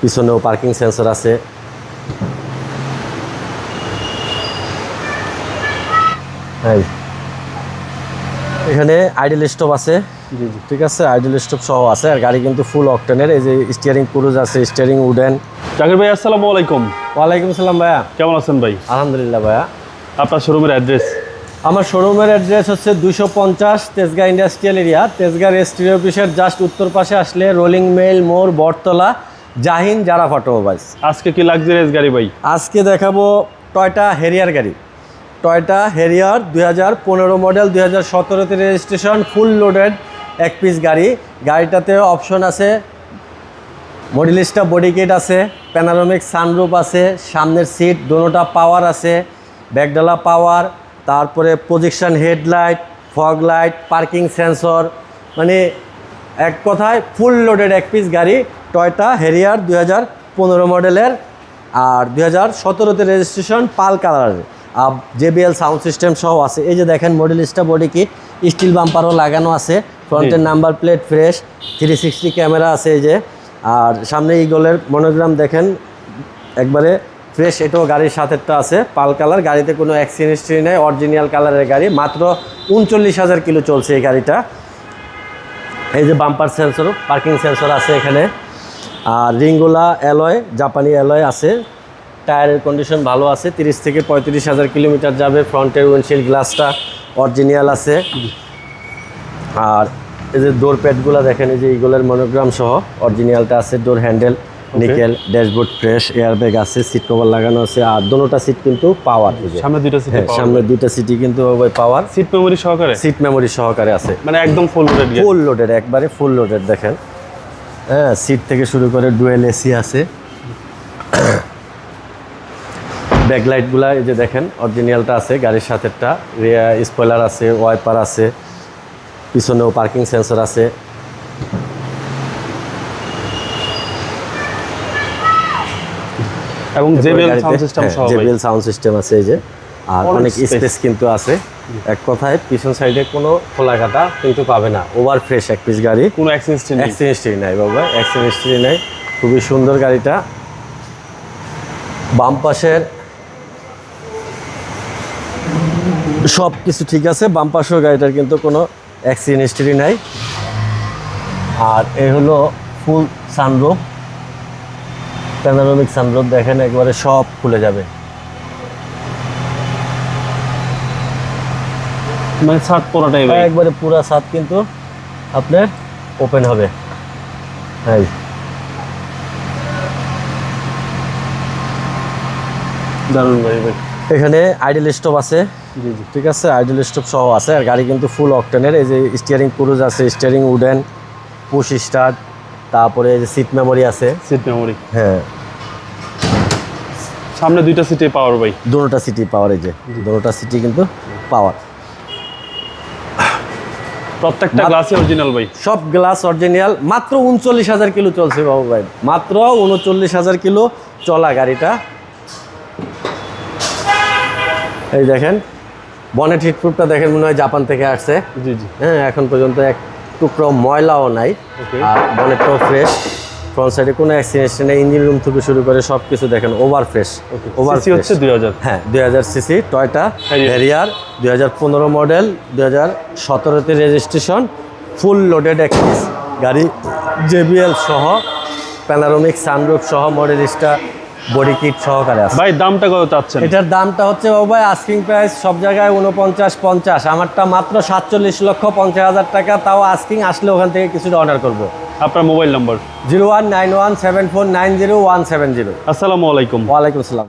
পিছনেও parking sensor আছে। এখানে আইডেল স্টপ আছে। জি জি। ঠিক আছে আইডেল স্টপ সহ আছে আর গাড়ি কিন্তু ফুল অকটেনের এই যে স্টিয়ারিং ক্রুজ আছে স্টিয়ারিং উডেন জাকির ভাই আসসালামু আলাইকুম। ওয়ালাইকুম আসসালাম ভাইয়া। কেমন আছেন ভাই? আলহামদুলিল্লাহ ভাইয়া। আপনার শোরুমের অ্যাড্রেস আমার শোরুমের অ্যাড্রেস হচ্ছে দুশো পঞ্চাশ Tejgaon industrial area Tejgaon registry অফিসের জাস্ট উত্তর পাশে আসলে রোলিং মেল মোড় বটতলা। জাহিন জারা অটোমোবাইলস আজকে কি লাক্সারিয়াস গাড়ি ভাই? আজকে দেখাবো টয়টা হেরিয়ার গাড়ি। টয়টা হেরিয়ার দুই হাজার পনেরো মডেল দুই হাজার সতেরোতে রেজিস্ট্রেশন ফুল লোডেড এক পিস গাড়ি। গাড়িটাতে অপশন আছে মডিলিস্টা বডি কিট আছে প্যানারোমিক সানরুফ আছে সামনের সিট দোনোটা পাওয়ার আছে ব্যাকডালা পাওয়ার তারপরে projection headlight fog light parking sensor মানে এক কথায় ফুল লোডেড এক পিস গাড়ি। টয়টা হেরিয়ার দুই হাজার পনেরো মডেলের আর দুই হাজার সতেরোতে রেজিস্ট্রেশন পাল কালারের। আর জেবিএল সাউন্ড সিস্টেম সহ আছে। এই যে দেখেন মডেলিস্টা বডি কিট স্টিল বাম্পারও লাগানো আছে। ফ্রন্টের number plate fresh three sixty camera আছে এই যে। আর সামনে ইগলের মনোগ্রাম দেখেন, একবারে ফ্রেশ এটাও গাড়ির সাথেরটা আছে, পাল কালার। গাড়িতে কোনো অ্যাক্সিডেন্ট হিস্ট্রি নেই অরিজিনাল কালারের গাড়ি। মাত্র উনচল্লিশ হাজার কিলো চলছে এই গাড়িটা। এই যে বাম্পার সেন্সর পার্কিং সেন্সর আছে এখানে। আর রিঙ্গুলা অ্যালয় জাপানি অ্যালয় আছে। টায়ারের কন্ডিশন ভালো আছে তিরিশ থেকে পঁয়ত্রিশ হাজার কিলোমিটার যাবে ফ্রন্টের উইন্ডশিল্ড গ্লাসটা অরিজিনাল আছে। আর এই যে ডোর প্যাডগুলো দেখেন এই যে ইগলের মনোগ্রাম সহ অরিজিনালটা আছে door handle nickel dashboard fresh airbag আছে সিট কভার লাগানো আছে আর দোনোটা সিট কিন্তু পাওয়ার সামনে দুইটা সিট হ্যাঁ সামনে দুইটা সিটই কিন্তু ওই পাওয়ার সিট মেমোরি সহকারে? সিট মেমোরি সহকারে আছে। মানে একদম ফুল লোডেড ফুল লোডেড একবারে ফুল লোডেড দেখেন। হ্যাঁ সিট থেকে শুরু করে ডুয়েল এসি আছে। ব্যাকলাইটগুলা এই যে দেখেন অরিজিনালটা আছে গাড়ির সাথেরটা। স্পয়লার আছে ওয়াইপার আছে পিছনেও পার্কিং সেন্সর আছে। এবং জেবিএল সাউন্ড সিস্টেম সহ জেবিএল সাউন্ড সিস্টেম আছে এই যে। আর অনেক স্পেস কিন্তু আছে। এক কথায় পিছন সাইডে কোনো খোলা কাটা কিন্তু পাবে না। ওভার ফ্রেশ এক পিস গাড়ি। কোনো অ্যাক্সিডেন্ট হিস্ট্রি নাই। বাবা অ্যাক্সিডেন্ট হিস্ট্রি নাই। খুবই সুন্দর গাড়িটা। বাম পাশের সব কিছু ঠিক আছে বাম পাশেও গাড়িটার কিন্তু কোনো অ্যাক্সিডেন্ট হিস্ট্রি নাই। আর এ হলো ফুল সানরুফ প্যানারোমিক সানরুফ দেখেন একবারে সব খুলে যাবে। মানে ছাদ পুরোটাই ভাই। একবারে পুরা ছাদ কিন্তু আপনার ওপেন হবে। হ্যাঁ দারুণ ভাই ভাই। এখানে আইডেল স্টপ আছে। জি জি। ঠিক আছে আইডেল স্টপ সহ আছে। আর গাড়ি কিন্তু ফুল অকটেনের এই যে স্টিয়ারিং ক্রুজ আছে স্টিয়ারিং উডেন পুশ স্টার্ট তারপরে এই যে সিট মেমোরি আছে। সিট মেমোরি হ্যাঁ। সামনে দুইটা সিটি পাওয়ার ভাই। দুটোটা সিটি পাওয়ার এই যে। দুটোটা সিটি কিন্তু পাওয়ার প্রত্যেকটা গ্লাসই অরিজিনাল ভাই। সব গ্লাস অরিজিনাল মাত্র উনচল্লিশ হাজার কিলো চলছে বাবু ভাই। মাত্র উনচল্লিশ হাজার কিলো চলা গাড়িটা। এই দেখেন বনেট হিটপ্রুফটা দেখেন মনে হয় জাপান থেকে আসছে। জি জি। হ্যাঁ এখন পর্যন্ত এক টুকরো ময়লাও নাই. আর বনেটটাও ফ্রেশ ফ্রন্ট সাইডে কোনো অ্যাক্সিডেন্ট নেই ইঞ্জিন রুম থেকে শুরু করে সব কিছু দেখেন ওভার ফ্রেশ ওভার হচ্ছে দুই হাজার। হ্যাঁ দুই হাজার সিসি টয়টা। হ্যারিয়ার দুই হাজার পনেরো মডেল দুই হাজার সতেরোতে রেজিস্ট্রেশন ফুল লোডেড একটিস গাড়ি জেবিএল সহ প্যানারোমিক সানরুফ সহ মডেলিস্টা বডি কিট সহকারে আছে। ভাই দামটা কত চাচ্ছেন? এটার দামটা হচ্ছে বাবা আস্কিং প্রাইস সব জায়গায় উনপঞ্চাশ পঞ্চাশ। আমারটা মাত্র সাতচল্লিশ লক্ষ পঞ্চাশ হাজার টাকা তাও আস্কিং আসলে ওখান থেকে কিছুটা অর্ডার করব। আপনার mobile number? Zero one nine one seven four nine zero one seven zero. আসসালামু আলাইকুম। ওয়ালাইকুম আসসালাম।